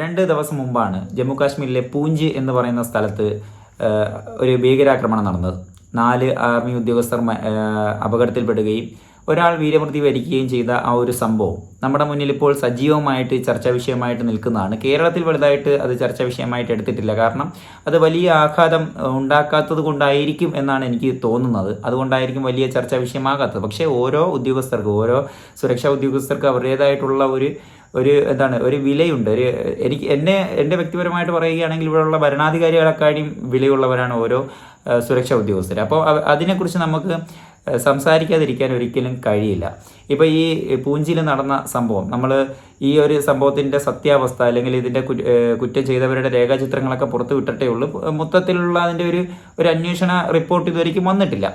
രണ്ട് ദിവസം മുമ്പാണ് ജമ്മു കാശ്മീരിലെ പൂഞ്ച് എന്ന് പറയുന്ന സ്ഥലത്ത് ഒരു ഭീകരാക്രമണം നടന്നത്. നാല് ആർമി ഉദ്യോഗസ്ഥർ അപകടത്തിൽപ്പെടുകയും ഒരാൾ വീരമൃതി വരിക്കുകയും ചെയ്ത ആ ഒരു സംഭവം നമ്മുടെ മുന്നിൽ ഇപ്പോൾ സജീവമായിട്ട് ചർച്ചാ വിഷയമായിട്ട് നിൽക്കുന്നതാണ്. കേരളത്തിൽ വലുതായിട്ട് അത് ചർച്ചാ വിഷയമായിട്ട് എടുത്തിട്ടില്ല. കാരണം അത് വലിയ ആഘാതം ഉണ്ടാക്കാത്തത് കൊണ്ടായിരിക്കും എന്നാണ് എനിക്ക് തോന്നുന്നത്. അതുകൊണ്ടായിരിക്കും വലിയ ചർച്ചാ വിഷയമാകാത്തത്. പക്ഷേ ഓരോ ഉദ്യോഗസ്ഥർക്കും ഓരോ സുരക്ഷാ ഉദ്യോഗസ്ഥർക്ക് അവരുടേതായിട്ടുള്ള ഒരു ഒരു എന്താണ് ഒരു വിലയുണ്ട്. ഒരു എനിക്ക് എന്നെ എന്റെ വ്യക്തിപരമായിട്ട് പറയുകയാണെങ്കിൽ ഇവിടെയുള്ള ഭരണാധികാരികളെക്കാളും വിലയുള്ളവരാണ് ഓരോ സുരക്ഷാ ഉദ്യോഗസ്ഥർ അപ്പോൾ അതിനെക്കുറിച്ച് നമുക്ക് സംസാരിക്കാതിരിക്കാൻ ഒരിക്കലും കഴിയില്ല. ഇപ്പോൾ ഈ പൂഞ്ചിയിൽ നടന്ന സംഭവം നമ്മൾ ഈ ഒരു സംഭവത്തിന്റെ സത്യാവസ്ഥ അല്ലെങ്കിൽ ഇതിന്റെ കുറ്റം ചെയ്തവരുടെ രേഖാചിത്രങ്ങളൊക്കെ പുറത്തു വിട്ടിട്ടേ ഉള്ളൂ. മൊത്തത്തിലുള്ള അതിന്റെ ഒരു ഒരു അന്വേഷണ റിപ്പോർട്ട് ഇതുവരെയ്ക്കും വന്നിട്ടില്ല.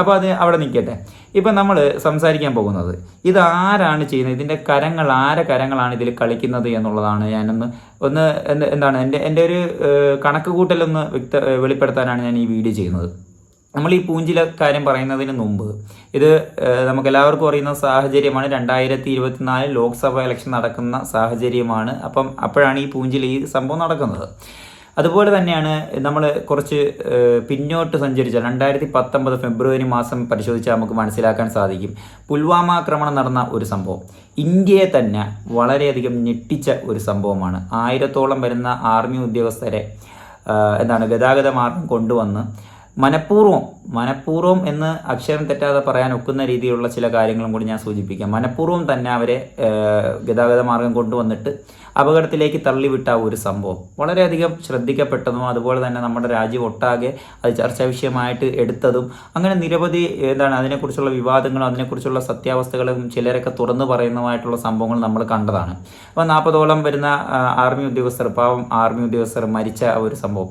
അപ്പോൾ അത് അവിടെ നിൽക്കട്ടെ. ഇപ്പം നമ്മൾ സംസാരിക്കാൻ പോകുന്നത് ഇത് ആരാണ് ചെയ്യുന്നത്? ഇതിന്റെ കരങ്ങൾ ആരെ കരങ്ങളാണ് ഇതിൽ കളിക്കുന്നത് എന്നുള്ളതാണ് ഞാനൊന്ന് ഒന്ന് എന്താണ്? എന്റെ എന്റെ ഒരു കണക്ക് കൂട്ടലൊന്ന് വ്യക്ത വെളിപ്പെടുത്താനാണ് ഞാൻ ഈ വീഡിയോ ചെയ്യുന്നത്. നമ്മൾ ഈ പൂഞ്ചില കാര്യം പറയുന്നതിന് മുമ്പ് ഇത് നമുക്കെല്ലാവർക്കും അറിയുന്ന സാഹചര്യമാണ് രണ്ടായിരത്തി ഇരുപത്തിനാല് ലോക്സഭ ഇലക്ഷൻ നടക്കുന്ന സാഹചര്യമാണ്. അപ്പം അപ്പോഴാണ് ഈ പൂഞ്ചില ഈ സംഭവം നടക്കുന്നത്. അതുപോലെ തന്നെയാണ് നമ്മൾ കുറച്ച് പിന്നോട്ട് സഞ്ചരിച്ച രണ്ടായിരത്തി പത്തൊമ്പത് ഫെബ്രുവരി മാസം പരിശോധിച്ചാൽ നമുക്ക് മനസ്സിലാക്കാൻ സാധിക്കും. പുൽവാമ ആക്രമണം നടന്ന ഒരു സംഭവം. ഇന്ത്യയെ തന്നെ വളരെയധികം ഞെട്ടിച്ച ഒരു സംഭവമാണ്. ആയിരത്തോളം വരുന്ന ആർമി ഉദ്യോഗസ്ഥരെ എന്താണ് ഗതാഗത മാർഗം കൊണ്ടുവന്ന് മനഃപൂർവം മനഃപൂർവം എന്ന് അക്ഷരം തെറ്റാതെ പറയാൻ ഒക്കുന്ന രീതിയിലുള്ള ചില കാര്യങ്ങളും കൂടി ഞാൻ സൂചിപ്പിക്കാം. മനഃപൂർവം തന്നെ അവരെ ഗതാഗത മാർഗം കൊണ്ടുവന്നിട്ട് അപകടത്തിലേക്ക് തള്ളിവിട്ട ഒരു സംഭവം. വളരെയധികം ശ്രദ്ധിക്കപ്പെട്ടതും അതുപോലെ തന്നെ നമ്മുടെ രാജ്യം ഒട്ടാകെ അത് ചർച്ചാ വിഷയമായിട്ട് എടുത്തതും അങ്ങനെ നിരവധി എന്താണ് അതിനെക്കുറിച്ചുള്ള വിവാദങ്ങളും അതിനെക്കുറിച്ചുള്ള സത്യാവസ്ഥകളും ചിലരൊക്കെ തുറന്നു പറയുന്നതുമായിട്ടുള്ള സംഭവങ്ങൾ നമ്മൾ കണ്ടതാണ്. അപ്പോൾ നാൽപ്പതോളം വരുന്ന ആർമി ഉദ്യോഗസ്ഥർ പാവം ആർമി ഉദ്യോഗസ്ഥർ മരിച്ച ഒരു സംഭവം.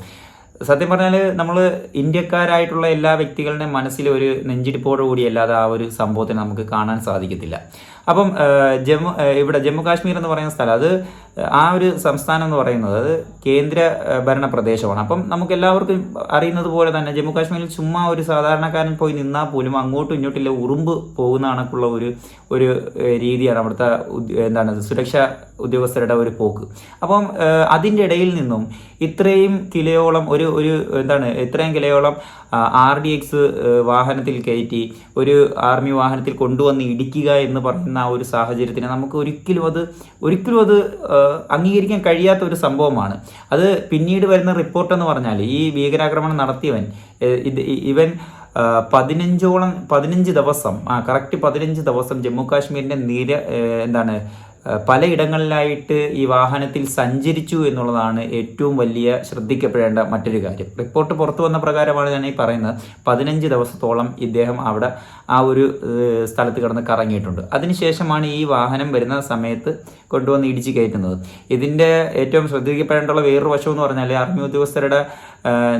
സത്യം പറഞ്ഞാൽ നമ്മൾ ഇന്ത്യക്കാരായിട്ടുള്ള എല്ലാ വ്യക്തികളുടെയും മനസ്സിൽ ഒരു നെഞ്ചിടിപ്പോടു കൂടി അല്ലാതെ ആ ഒരു സംഭവത്തിന് നമുക്ക് കാണാൻ സാധിക്കത്തില്ല. അപ്പം ജമ്മു ഇവിടെ ജമ്മു കാശ്മീർ എന്ന് പറയുന്ന സ്ഥലം അത് ആ ഒരു സംസ്ഥാനം എന്ന് പറയുന്നത് അത് കേന്ദ്ര ഭരണ പ്രദേശമാണ്. അപ്പം നമുക്ക് എല്ലാവർക്കും അറിയുന്നത് പോലെ തന്നെ ജമ്മു കാശ്മീരിൽ ചുമ്മാ ഒരു സാധാരണക്കാരൻ പോയി നിന്നാൽ പോലും അങ്ങോട്ടും ഇങ്ങോട്ടില്ല ഉറുമ്പ് പോകുന്ന കണക്കുള്ള ഒരു ഒരു രീതിയാണ് അവിടുത്തെ എന്താണ് സുരക്ഷാ ഉദ്യോഗസ്ഥരുടെ ഒരു പോക്ക്. അപ്പം അതിന്റെ ഇടയിൽ നിന്നും ഇത്രയും കിലയോളം ഒരു ഒരു എന്താണ് ഇത്രയും കിലയോളം ആർ ഡി എക്സ് വാഹനത്തിൽ കയറ്റി ഒരു ആർമി വാഹനത്തിൽ കൊണ്ടുവന്ന് ഇടിക്കുക എന്ന് പറയുന്ന ആ ഒരു സാഹചര്യത്തിന് നമുക്ക് ഒരിക്കലും അത് ഒരിക്കലും അത് അംഗീകരിക്കാൻ കഴിയാത്ത ഒരു സംഭവമാണ്. അത് പിന്നീട് വരുന്ന റിപ്പോർട്ട് എന്ന് പറഞ്ഞാൽ ഈ ഭീകരാക്രമണം നടത്തിയവൻ ഇവൻ പതിനഞ്ചോളം പതിനഞ്ച് ദിവസം ആ കറക്റ്റ് പതിനഞ്ച് ദിവസം ജമ്മു കാശ്മീരിന്റെ നിര എന്താണ് പലയിടങ്ങളിലായിട്ട് ഈ വാഹനത്തിൽ സഞ്ചരിച്ചു എന്നുള്ളതാണ് ഏറ്റവും വലിയ ശ്രദ്ധിക്കപ്പെടേണ്ട മറ്റൊരു കാര്യം. റിപ്പോർട്ട് പുറത്തു വന്ന പ്രകാരമാണ് ഞാൻ ഈ പറയുന്നത്. പതിനഞ്ച് ദിവസത്തോളം ഇദ്ദേഹം അവിടെ ആ ഒരു സ്ഥലത്ത് കിടന്ന് കറങ്ങിയിട്ടുണ്ട്. അതിനുശേഷമാണ് ഈ വാഹനം വരുന്ന സമയത്ത് കൊണ്ടുവന്ന് ഇടിച്ച് കയറ്റുന്നത്. ഇതിന്റെ ഏറ്റവും ശ്രദ്ധിക്കപ്പെടേണ്ടുള്ള വേറൊരു വശം എന്ന് പറഞ്ഞാൽ ആർമി ഉദ്യോഗസ്ഥരുടെ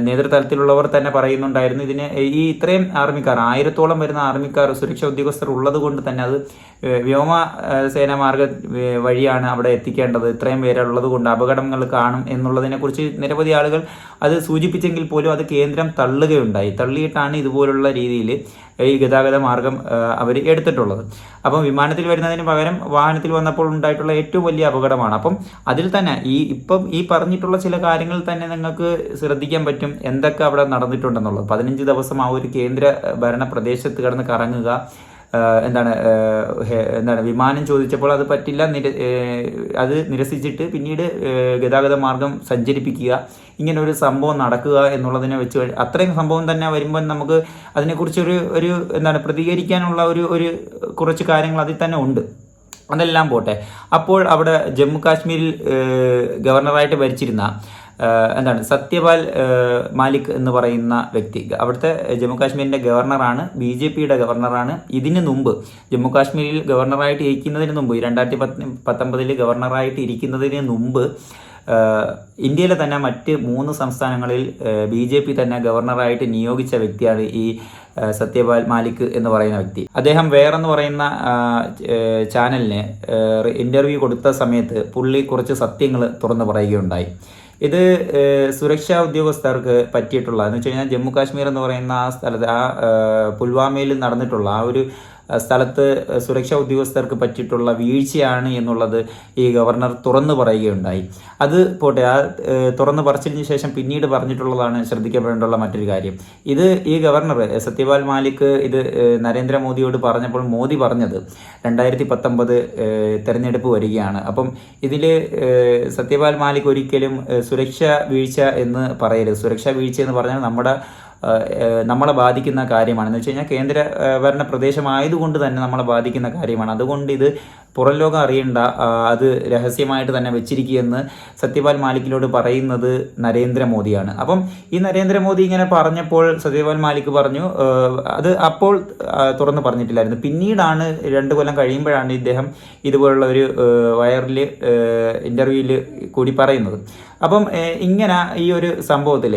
നേതൃത്വത്തിലുള്ളവർ തന്നെ പറയുന്നുണ്ടായിരുന്നു ഇതിന് ഈ ഇത്രയും ആർമിക്കാർ ആയിരത്തോളം വരുന്ന ആർമിക്കാർ സുരക്ഷാ ഉദ്യോഗസ്ഥർ ഉള്ളത് കൊണ്ട് തന്നെ അത് വ്യോമ സേനാ മാർഗ വഴിയാണ് അവിടെ എത്തിക്കേണ്ടത്. ഇത്രയും പേരുള്ളത് കൊണ്ട് അപകടങ്ങൾ കാണും എന്നുള്ളതിനെക്കുറിച്ച് നിരവധി ആളുകൾ അത് സൂചിപ്പിച്ചെങ്കിൽ പോലും അത് കേന്ദ്രം തള്ളുകയുണ്ടായി. തള്ളിയിട്ടാണ് ഇതുപോലുള്ള രീതിയിൽ ഈ ഗതാഗത മാർഗം അവർ എടുത്തിട്ടുള്ളത്. അപ്പം വിമാനത്തിൽ വരുന്നതിന് പകരം വാഹനത്തിൽ വന്നപ്പോൾ ഉണ്ടായിട്ടുള്ള ഏറ്റവും വലിയ അപകടമാണ്. അപ്പം അതിൽ തന്നെ ഈ ഇപ്പം ഈ പറഞ്ഞിട്ടുള്ള ചില കാര്യങ്ങൾ തന്നെ നിങ്ങൾക്ക് ശ്രദ്ധിക്കാൻ പറ്റും. എന്തൊക്കെ അവിടെ നടന്നിട്ടുണ്ടെന്നുള്ളത്. പതിനഞ്ച് ദിവസം ആ ഒരു കേന്ദ്ര ഭരണ പ്രദേശത്ത് കിടന്ന് കറങ്ങുക എന്താണ് എന്താണ് വിമാനം ചോദിച്ചപ്പോൾ അത് പറ്റില്ല നിര അത് നിരസിച്ചിട്ട് പിന്നീട് ഗതാഗത മാർഗം സഞ്ചരിപ്പിക്കുക ഇങ്ങനെ ഒരു സംഭവം നടക്കുക എന്നുള്ളതിനെ വെച്ച് അത്രയും സംഭവം തന്നെ വരുമ്പോൾ നമുക്ക് അതിനെക്കുറിച്ചൊരു ഒരു എന്താണ് പ്രതികരിക്കാനുള്ള ഒരു ഒരു കുറച്ച് കാര്യങ്ങൾ അതിൽ തന്നെ ഉണ്ട്. അതെല്ലാം പോട്ടെ. അപ്പോൾ അവിടെ ജമ്മു കാശ്മീരിൽ ഗവർണറായിട്ട് ഭരിച്ചിരുന്ന എന്താണ് സത്യപാൽ മാലിക് എന്ന് പറയുന്ന വ്യക്തി. അവിടുത്തെ ജമ്മു കാശ്മീരിന്റെ ഗവർണറാണ് ബി ജെ പിയുടെ ഗവർണറാണ്. ഇതിന് മുമ്പ് ജമ്മു കാശ്മീരിൽ ഗവർണറായിട്ട് ഇരിക്കുന്നതിന് മുമ്പ് രണ്ടായിരത്തി പത്ത് പത്തൊമ്പതിൽ ഗവർണറായിട്ട് ഇരിക്കുന്നതിന് മുമ്പ് ഇന്ത്യയിലെ തന്നെ മറ്റ് മൂന്ന് സംസ്ഥാനങ്ങളിൽ ബി ജെ പി തന്നെ ഗവർണറായിട്ട് നിയോഗിച്ച വ്യക്തിയാണ് ഈ സത്യപാൽ മാലിക് എന്ന് പറയുന്ന വ്യക്തി. അദ്ദേഹം വേറെന്ന് പറയുന്ന ചാനലിന് ഇന്റർവ്യൂ കൊടുത്ത സമയത്ത് പുള്ളി കുറച്ച് സത്യങ്ങൾ തുറന്നു പറയുകയുണ്ടായി. ഇത് സുരക്ഷാ ഉദ്യോഗസ്ഥർക്ക് പറ്റിയിട്ടുള്ള എന്ന് വെച്ച് കഴിഞ്ഞാൽ ജമ്മു കാശ്മീർ എന്ന് പറയുന്ന ആ സ്ഥലത്ത് ആ പുൽവാമയിൽ നടന്നിട്ടുള്ള ആ ഒരു സ്ഥലത്ത് സുരക്ഷാ ഉദ്യോഗസ്ഥർക്ക് പറ്റിയിട്ടുള്ള വീഴ്ചയാണ് എന്നുള്ളത് ഈ ഗവർണർ തുറന്നു പറയുകയുണ്ടായി. അത് പോട്ടെ ആ തുറന്നു പറച്ചതിന് ശേഷം പിന്നീട് പറഞ്ഞിട്ടുള്ളതാണ് ശ്രദ്ധിക്കപ്പെടേണ്ടുള്ള മറ്റൊരു കാര്യം. ഇത് ഈ ഗവർണർ സത്യപാൽ മാലിക് ഇത് നരേന്ദ്രമോദിയോട് പറഞ്ഞപ്പോൾ മോദി പറഞ്ഞത് രണ്ടായിരത്തി പത്തൊമ്പത് തെരഞ്ഞെടുപ്പ് വരികയാണ്. അപ്പം ഇതിൽ സത്യപാൽ മാലിക് ഒരിക്കലും സുരക്ഷാ വീഴ്ച എന്ന് പറയരുത്. സുരക്ഷാ വീഴ്ച എന്ന് പറഞ്ഞാൽ നമ്മുടെ നമ്മളെ ബാധിക്കുന്ന കാര്യമാണ്. എന്ന് വെച്ച് കഴിഞ്ഞാൽ കേന്ദ്ര ഭരണ പ്രദേശമായതുകൊണ്ട് തന്നെ നമ്മളെ ബാധിക്കുന്ന കാര്യമാണ്. അതുകൊണ്ട് ഇത് പുറം ലോകം അറിയണ്ട അത് രഹസ്യമായിട്ട് തന്നെ വെച്ചിരിക്കുകയെന്ന് സത്യപാൽ മാലിക്കിനോട് പറയുന്നത് നരേന്ദ്രമോദിയാണ്. അപ്പം ഈ നരേന്ദ്രമോദി ഇങ്ങനെ പറഞ്ഞപ്പോൾ സത്യപാൽ മാലിക് പറഞ്ഞു അത് അപ്പോൾ തുറന്ന് പറഞ്ഞിട്ടില്ലായിരുന്നു. പിന്നീടാണ് രണ്ട് കൊല്ലം കഴിയുമ്പോഴാണ് ഇദ്ദേഹം ഇതുപോലുള്ള ഒരു വയറിൽ ഇന്റർവ്യൂവിൽ കൂടി പറയുന്നത്. അപ്പം ഇങ്ങനെ ഈ ഒരു സംഭവത്തിൽ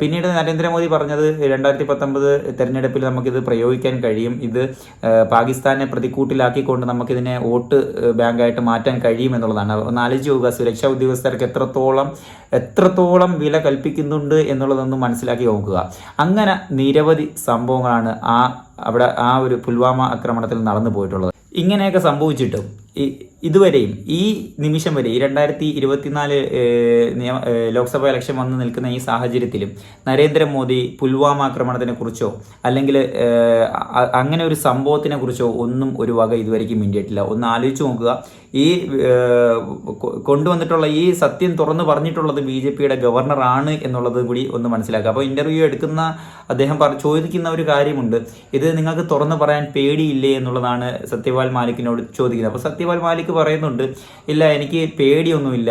പിന്നീട് നരേന്ദ്രമോദി പറഞ്ഞത് രണ്ടായിരത്തി പത്തൊമ്പത് തെരഞ്ഞെടുപ്പിൽ നമുക്കിത് പ്രയോഗിക്കാൻ കഴിയും. ഇത് പാകിസ്ഥാനെ പ്രതിക്കൂട്ടിലാക്കിക്കൊണ്ട് നമുക്കിതിനെ വോട്ട് ബാങ്കായിട്ട് മാറ്റാൻ കഴിയും എന്നുള്ളതാണ്. ഒന്ന് ആലോചിച്ച് നോക്കുക സുരക്ഷാ ഉദ്യോഗസ്ഥർക്ക് എത്രത്തോളം എത്രത്തോളം വില കൽപ്പിക്കുന്നുണ്ട് എന്നുള്ളതൊന്ന് മനസ്സിലാക്കി നോക്കുക. അങ്ങനെ നിരവധി സംഭവങ്ങളാണ് ആ അവിടെ ആ ഒരു പുൽവാമ ആക്രമണത്തിൽ നടന്നു പോയിട്ടുള്ളത്. ഇങ്ങനെയൊക്കെ സംഭവിച്ചിട്ടും ഈ ഇതുവരെയും ഈ നിമിഷം വരെ ഈ രണ്ടായിരത്തി ഇരുപത്തിനാല് നിയമ ലോക്സഭാ ഇലക്ഷൻ വന്നു നിൽക്കുന്ന ഈ സാഹചര്യത്തിലും നരേന്ദ്രമോദി പുൽവാമ ആക്രമണത്തിനെ കുറിച്ചോ അല്ലെങ്കിൽ അങ്ങനെ ഒരു സംഭവത്തിനെ കുറിച്ചോ ഒന്നും ഒരു വക ഇതുവരെയ്ക്കും മിണ്ടിയിട്ടില്ല. ഒന്ന് ആലോചിച്ച് നോക്കുക. ഈ കൊണ്ടുവന്നിട്ടുള്ള ഈ സത്യം തുറന്നു പറഞ്ഞിട്ടുള്ളത് ബി ജെ പിയുടെ ഗവർണറാണ് എന്നുള്ളത് കൂടി ഒന്ന് മനസ്സിലാക്കുക. അപ്പോൾ ഇന്റർവ്യൂ എടുക്കുന്ന അദ്ദേഹം ചോദിക്കുന്ന ഒരു കാര്യമുണ്ട്. ഇത് നിങ്ങൾക്ക് തുറന്നു പറയാൻ പേടിയില്ലേ എന്നുള്ളതാണ് സത്യപാൽ മാലിക്കിനോട് ചോദിക്കുന്നത്. അപ്പോൾ സത്യപാൽ മാലിക് പറയുന്നുണ്ട് ഇല്ല എനിക്ക് പേടിയൊന്നുമില്ല.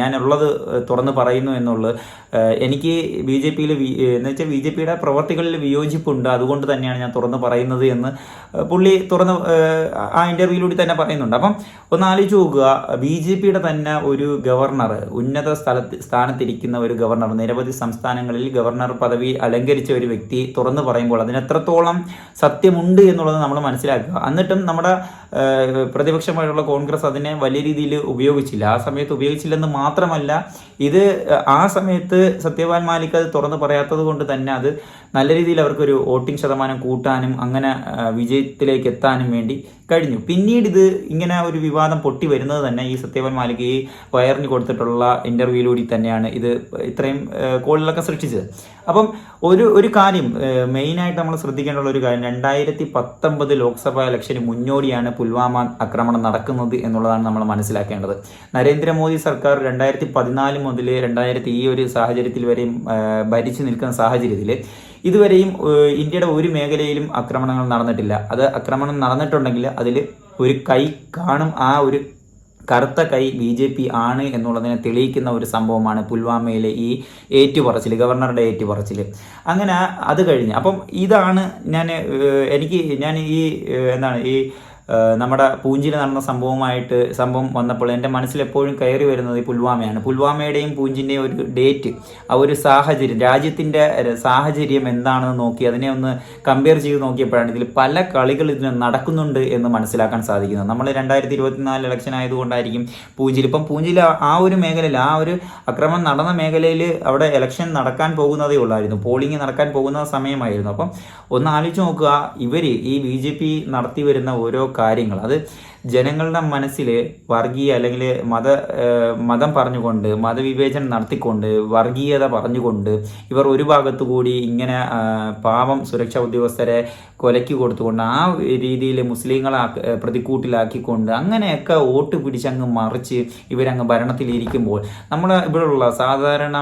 ഞാനുള്ളത് തുറന്ന് പറയുന്നു എന്നുള്ളത് എനിക്ക് ബി ജെ പിയിൽ എന്ന് വെച്ചാൽ ബി ജെ പിയുടെ പ്രവർത്തികളിൽ വിയോജിപ്പുണ്ട്. അതുകൊണ്ട് തന്നെയാണ് ഞാൻ തുറന്ന് പറയുന്നത് എന്ന് പുള്ളി തുറന്ന് ആ, ഇന്റർവ്യൂയിലൂടെ തന്നെ പറയുന്നുണ്ട്. അപ്പം ഒന്ന് ആലോചിച്ച് നോക്കുക. ബി ജെ പിയുടെ തന്നെ ഒരു ഗവർണർ ഉന്നത സ്ഥലത്ത് സ്ഥാനത്തിരിക്കുന്ന ഒരു ഗവർണർ നിരവധി സംസ്ഥാനങ്ങളിൽ ഗവർണർ പദവി അലങ്കരിച്ച ഒരു വ്യക്തി തുറന്നു പറയുമ്പോൾ അതിന് എത്രത്തോളം സത്യമുണ്ട് എന്നുള്ളത് നമ്മൾ മനസ്സിലാക്കുക. എന്നിട്ടും നമ്മുടെ പ്രതിപക്ഷമായിട്ടുള്ള കോൺഗ്രസ് അതിനെ വലിയ രീതിയിൽ ഉപയോഗിച്ചില്ല. ആ സമയത്ത് ഉപയോഗിച്ചില്ലെന്ന് മാത്രമല്ല ഇത് ആ സമയത്ത് സത്യപാൽ മാലിക് അത് തുറന്നു പറയാത്തത് കൊണ്ട് തന്നെ അത് നല്ല രീതിയിൽ അവർക്കൊരു വോട്ടിംഗ് ശതമാനം കൂട്ടാനും അങ്ങനെ വിജയത്തിലേക്ക് എത്താനും വേണ്ടി കഴിഞ്ഞു. പിന്നീട് ഇത് ഇങ്ങനെ ഒരു വിവാദം പൊട്ടി വരുന്നത് തന്നെ ഈ സത്യവൻ മാലിക് ഈ വയറിന് കൊടുത്തിട്ടുള്ള ഇന്റർവ്യൂയിലൂടെ തന്നെയാണ് ഇത് ഇത്രയും കോളിലൊക്കെ സൃഷ്ടിച്ചത്. അപ്പം ഒരു ഒരു കാര്യം മെയിനായിട്ട് നമ്മൾ ശ്രദ്ധിക്കേണ്ടുള്ള ഒരു കാര്യം രണ്ടായിരത്തി പത്തൊമ്പത് ലോക്സഭാ ഇലക്ഷന് മുന്നോടിയാണ് പുൽവാമ ആക്രമണം നടക്കുന്നത് എന്നുള്ളതാണ് നമ്മൾ മനസ്സിലാക്കേണ്ടത്. നരേന്ദ്രമോദി സർക്കാർ രണ്ടായിരത്തി പതിനാല് മുതൽ രണ്ടായിരത്തി ഈ ഒരു സാഹചര്യത്തിൽ വരെയും ഭരിച്ചു നിൽക്കുന്ന സാഹചര്യത്തിൽ ഇതുവരെയും ഇന്ത്യയുടെ ഒരു മേഖലയിലും ആക്രമണങ്ങൾ നടന്നിട്ടില്ല. അത് ആക്രമണം നടന്നിട്ടുണ്ടെങ്കിൽ അതിൽ ഒരു കൈ കാണും ആ ഒരു കറുത്ത കൈ ബി ജെ പി ആണ് എന്നുള്ളതിനെ തെളിയിക്കുന്ന ഒരു സംഭവമാണ് പുൽവാമയിലെ ഈ ഏറ്റുപറച്ചിൽ ഗവർണറുടെ ഏറ്റുപറച്ചിൽ അങ്ങനെ അത് കഴിഞ്ഞ്. അപ്പം ഇതാണ് ഞാൻ എനിക്ക് ഞാൻ ഈ എന്താണ് ഈ നമ്മുടെ പൂഞ്ചിൽ നടന്ന സംഭവമായിട്ട് സംഭവം വന്നപ്പോൾ എന്റെ മനസ്സിൽ എപ്പോഴും കയറി വരുന്നത് ഈ പുൽവാമയാണ്. പുൽവാമയുടെയും പൂഞ്ചിന്റെയും ഒരു ഡേറ്റ് ആ ഒരു സാഹചര്യം രാജ്യത്തിന്റെ സാഹചര്യം എന്താണെന്ന് നോക്കി അതിനെ ഒന്ന് കമ്പയർ ചെയ്ത് നോക്കിയപ്പോഴാണ് ഇതിൽ പല കളികൾ ഇതിന് നടക്കുന്നുണ്ട് എന്ന് മനസ്സിലാക്കാൻ സാധിക്കുന്നത്. നമ്മൾ രണ്ടായിരത്തി ഇരുപത്തിനാല് ഇലക്ഷൻ ആയതുകൊണ്ടായിരിക്കും പൂഞ്ചിൽ ഇപ്പം പൂഞ്ചിൽ ആ- ഒരു മേഖലയിൽ ആ ഒരു അക്രമം നടന്ന മേഖലയിൽ അവിടെ ഇലക്ഷൻ നടക്കാൻ പോകുന്നതേ ഉള്ളായിരുന്നു. പോളിംഗ് നടക്കാൻ പോകുന്ന സമയമായിരുന്നു. അപ്പം ഒന്ന് ആലോചിച്ച് നോക്കുക ഇവർ ഈ ബി ജെ പി നടത്തി വരുന്ന ഓരോ കാര്യങ്ങൾ. അത് ജനങ്ങളുടെ മനസ്സിൽ വർഗീയ അല്ലെങ്കിൽ മത മതം പറഞ്ഞുകൊണ്ട് മതവിവേചനം നടത്തിക്കൊണ്ട് വർഗീയത പറഞ്ഞുകൊണ്ട് ഇവർ ഒരു ഭാഗത്തു കൂടി ഇങ്ങനെ പാവം സുരക്ഷാ ഉദ്യോഗസ്ഥരെ കൊലയ്ക്ക് കൊടുത്തുകൊണ്ട് ആ രീതിയിൽ മുസ്ലിങ്ങളെ പ്രതിക്കൂട്ടിലാക്കിക്കൊണ്ട് അങ്ങനെയൊക്കെ വോട്ട് പിടിച്ചങ്ങ് മറിച്ച് ഇവരങ്ങ് ഭരണത്തിലിരിക്കുമ്പോൾ നമ്മൾ ഇവിടെയുള്ള സാധാരണ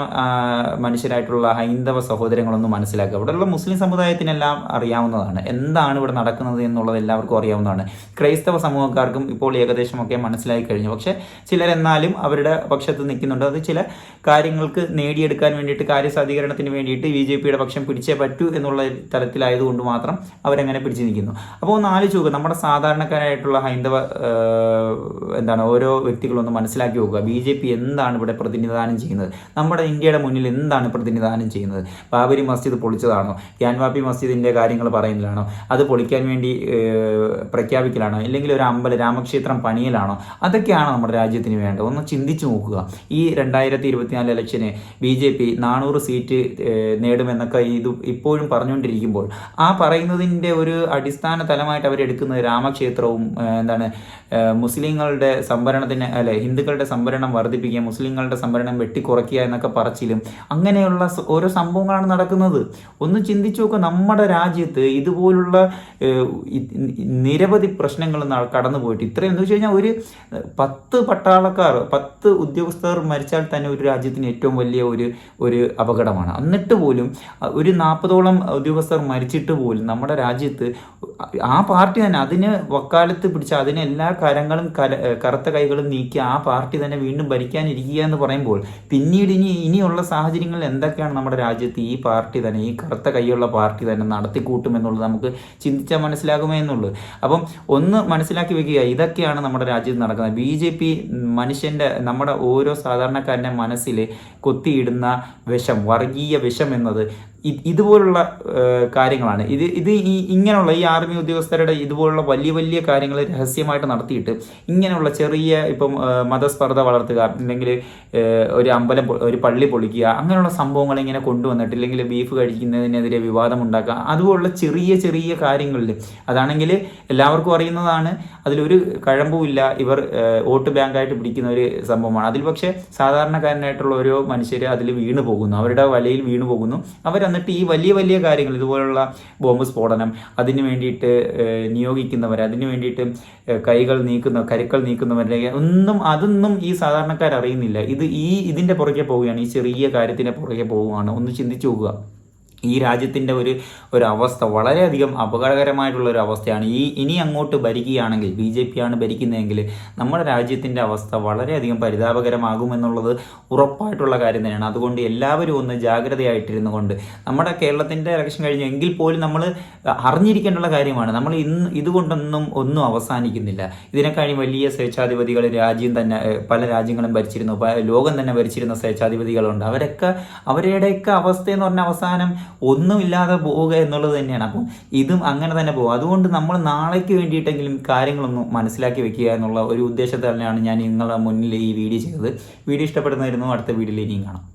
മനുഷ്യരായിട്ടുള്ള ഹൈന്ദവ സഹോദരങ്ങളൊന്നും മനസ്സിലാക്കുക. ഇവിടെയുള്ള മുസ്ലിം സമുദായത്തിനെല്ലാം അറിയാവുന്നതാണ്. എന്താണ് ഇവിടെ നടക്കുന്നത് എന്നുള്ളത് എല്ലാവർക്കും അറിയാവുന്നതാണ്. ക്രൈസ്തവ സമൂഹക്കാർക്കും ഇപ്പോൾ ഏകദേശമൊക്കെ മനസ്സിലായി കഴിഞ്ഞു. പക്ഷേ ചിലരെന്നാലും അവരുടെ പക്ഷത്ത് നിൽക്കുന്നുണ്ട്. അത് ചില കാര്യങ്ങൾക്ക് നേടിയെടുക്കാൻ വേണ്ടിയിട്ട് കാര്യസാധീകരണത്തിന് വേണ്ടിയിട്ട് ബി ജെ പിയുടെ പക്ഷം പിടിച്ചേ പറ്റൂ എന്നുള്ള തലത്തിലായതുകൊണ്ട് മാത്രം അവരങ്ങനെ പിടിച്ചു നിൽക്കുന്നു. അപ്പോൾ നാല് നോക്കുക നമ്മുടെ സാധാരണക്കാരായിട്ടുള്ള ഹൈന്ദവ എന്താണ് ഓരോ വ്യക്തികളൊന്ന് മനസ്സിലാക്കി നോക്കുക. ബി ജെ പി എന്താണ് ഇവിടെ പ്രതിനിധാനം ചെയ്യുന്നത്? നമ്മുടെ ഇന്ത്യയുടെ മുന്നിൽ എന്താണ് പ്രതിനിധാനം ചെയ്യുന്നത്? ബാബരി മസ്ജിദ് പൊളിച്ചതാണോ? ഗ്യാൻവാപ്പി മസ്ജിദിന്റെ കാര്യങ്ങൾ പറയുന്നതാണോ? അത് പൊളിക്കാൻ വേണ്ടി പ്രഖ്യാപിക്കലാണോ? ഇല്ലെങ്കിൽ ഒരു അമ്പലം രാമക്ഷേത്രം പണിയിലാണോ? അതൊക്കെയാണ് നമ്മുടെ രാജ്യത്തിന് വേണ്ടത്? ഒന്ന് ചിന്തിച്ചു നോക്കുക. ഈ രണ്ടായിരത്തി ഇരുപത്തിനാല് ഇലക്ഷന് ബി ജെ പി നാനൂറ് സീറ്റ് നേടുമെന്നൊക്കെ ഇത് ഇപ്പോഴും പറഞ്ഞുകൊണ്ടിരിക്കുമ്പോൾ ആ പറയുന്നതിന്റെ ഒരു അടിസ്ഥാന തലമായിട്ട് അവരെടുക്കുന്നത് രാമക്ഷേത്രവും എന്താണ് മുസ്ലിങ്ങളുടെ സംവരണത്തിന് അല്ലെ ഹിന്ദുക്കളുടെ സംവരണം വർദ്ധിപ്പിക്കുക മുസ്ലിങ്ങളുടെ സംവരണം വെട്ടിക്കുറയ്ക്കുക എന്നൊക്കെ പറച്ചിലും അങ്ങനെയുള്ള ഓരോ സംഭവങ്ങളാണ് നടക്കുന്നത്. ഒന്ന് ചിന്തിച്ചു നോക്കുക നമ്മുടെ രാജ്യത്ത് ഇതുപോലുള്ള നിരവധി പ്രശ്നങ്ങൾ കടന്നു പോയിട്ട് ഇത്രയും എന്ന് വെച്ച് കഴിഞ്ഞാൽ ഒരു പത്ത് പട്ടാളക്കാർ പത്ത് ഉദ്യോഗസ്ഥർ മരിച്ചാൽ തന്നെ ഒരു രാജ്യത്തിന് ഏറ്റവും വലിയ ഒരു ഒരു അപകടമാണ്. എന്നിട്ട് പോലും ഒരു നാൽപ്പതോളം ഉദ്യോഗസ്ഥർ മരിച്ചിട്ട് പോലും നമ്മുടെ രാജ്യത്ത് ആ പാർട്ടി തന്നെ അതിന് വക്കാലത്ത് പിടിച്ച അതിന് എല്ലാ കരങ്ങളും കര കറുത്ത കൈകളും നീക്കി ആ പാർട്ടി തന്നെ വീണ്ടും ഭരിക്കാനിരിക്കുക എന്ന് പറയുമ്പോൾ പിന്നീട് ഇനി ഇനിയുള്ള സാഹചര്യങ്ങളിൽ എന്തൊക്കെയാണ് നമ്മുടെ രാജ്യത്ത് ഈ പാർട്ടി തന്നെ ഈ കറുത്ത കൈയുള്ള പാർട്ടി തന്നെ നടത്തിക്കൂട്ടുമെന്നുള്ളത് നമുക്ക് ചിന്തിച്ചാൽ മനസ്സിലാകുമേ എന്നുള്ളൂ. അപ്പം ഒന്ന് മനസ്സിലാക്കി വെക്കുക ഇതൊക്കെയാണ് നമ്മുടെ രാജ്യത്ത് നടക്കുന്നത്. ബി ജെ പി മനുഷ്യന്റെ നമ്മുടെ ഓരോ സാധാരണക്കാരന്റെ മനസ്സിൽ കൊത്തിയിടുന്ന വിഷം വർഗീയ വിഷം എന്നത് ഇതുപോലുള്ള കാര്യങ്ങളാണ്. ഇത് ഇത് ഈ ഇങ്ങനെയുള്ള ഈ ആർമി ഉദ്യോഗസ്ഥരുടെ ഇതുപോലുള്ള വലിയ വലിയ കാര്യങ്ങൾ രഹസ്യമായിട്ട് നടത്തിയിട്ട് ഇങ്ങനെയുള്ള ചെറിയ ഇപ്പം മതസ്പർദ്ധ വളർത്തുക അല്ലെങ്കിൽ ഒരു അമ്പലം ഒരു പള്ളി പൊളിക്കുക അങ്ങനെയുള്ള സംഭവങ്ങൾ ഇങ്ങനെ കൊണ്ടുവന്നിട്ട് ഇല്ലെങ്കിൽ ബീഫ് കഴിക്കുന്നതിനെതിരെ വിവാദം ഉണ്ടാക്കുക അതുപോലുള്ള ചെറിയ ചെറിയ കാര്യങ്ങളിൽ അതാണെങ്കിൽ എല്ലാവർക്കും അറിയുന്നതാണ്. അതിലൊരു കഴമ്പുമില്ല ഇവർ വോട്ട് ബാങ്കായിട്ട് പിടിക്കുന്ന ഒരു സംഭവമാണ്. അതിൽ പക്ഷേ സാധാരണക്കാരനായിട്ടുള്ള ഓരോ മനുഷ്യർ അതിൽ വീണു പോകുന്നു അവരുടെ വലയിൽ വീണു പോകുന്നു അവരെന്നിട്ട് ഈ വലിയ വലിയ കാര്യങ്ങൾ ഇതുപോലുള്ള ബോംബ് സ്ഫോടനം അതിന് വേണ്ടിയിട്ട് നിയോഗിക്കുന്നവർ അതിന് വേണ്ടിയിട്ട് കൈകൾ നീക്കുന്ന കരുക്കൾ നീക്കുന്നവരെ ഒന്നും അതൊന്നും ഈ സാധാരണക്കാർ അറിയുന്നില്ല ഇത് ഈ ഇതിന്റെ പുറകെ പോവുകയാണ് ഈ ചെറിയ കാര്യത്തിന്റെ പുറകെ പോവുകയാണ്. ഒന്ന് ചിന്തിച്ചു നോക്കുക. ഈ രാജ്യത്തിന്റെ ഒരു ഒരു അവസ്ഥ വളരെയധികം അപകടകരമായിട്ടുള്ള ഒരു അവസ്ഥയാണ്. ഈ ഇനി അങ്ങോട്ട് ഭരിക്കുകയാണെങ്കിൽ ബി ജെ പി ആണ് ഭരിക്കുന്നതെങ്കിൽ നമ്മുടെ രാജ്യത്തിന്റെ അവസ്ഥ വളരെയധികം പരിതാപകരമാകുമെന്നുള്ളത് ഉറപ്പായിട്ടുള്ള കാര്യം തന്നെയാണ്. അതുകൊണ്ട് എല്ലാവരും ഒന്ന് ജാഗ്രതയായിട്ടിരുന്നു കൊണ്ട് നമ്മുടെ കേരളത്തിന്റെ ഇലക്ഷൻ കഴിഞ്ഞു എങ്കിൽ പോലും നമ്മൾ അറിഞ്ഞിരിക്കേണ്ടുള്ള കാര്യമാണ്. നമ്മൾ ഇന്ന് ഇതുകൊണ്ടൊന്നും ഒന്നും അവസാനിക്കുന്നില്ല. ഇതിനെക്കാളും വലിയ സ്വേച്ഛാധിപതികൾ രാജ്യം തന്നെ പല രാജ്യങ്ങളും ഭരിച്ചിരുന്നു. ലോകം തന്നെ ഭരിച്ചിരുന്ന സ്വേച്ഛാധിപതികളുണ്ട്. അവരൊക്കെ അവരുടെയൊക്കെ അവസ്ഥയെന്ന് പറഞ്ഞ അവസാനം ഒന്നുമില്ലാതെ പോവുക എന്നുള്ളത് തന്നെയാണ്. അപ്പം ഇതും അങ്ങനെ തന്നെ പോകും. അതുകൊണ്ട് നമ്മൾ നാളേക്ക് വേണ്ടിയിട്ടെങ്കിലും കാര്യങ്ങളൊന്നും മനസ്സിലാക്കി വെക്കുക എന്നുള്ള ഒരു ഉദ്ദേശത്തിൽ തന്നെയാണ് ഞാൻ നിങ്ങളുടെ മുന്നിൽ ഈ വീഡിയോ ചെയ്തത്. വീഡിയോ ഇഷ്ടപ്പെടുന്നതായിരുന്നു അടുത്ത വീഡിയോയിൽ ഇനിയും കാണാം.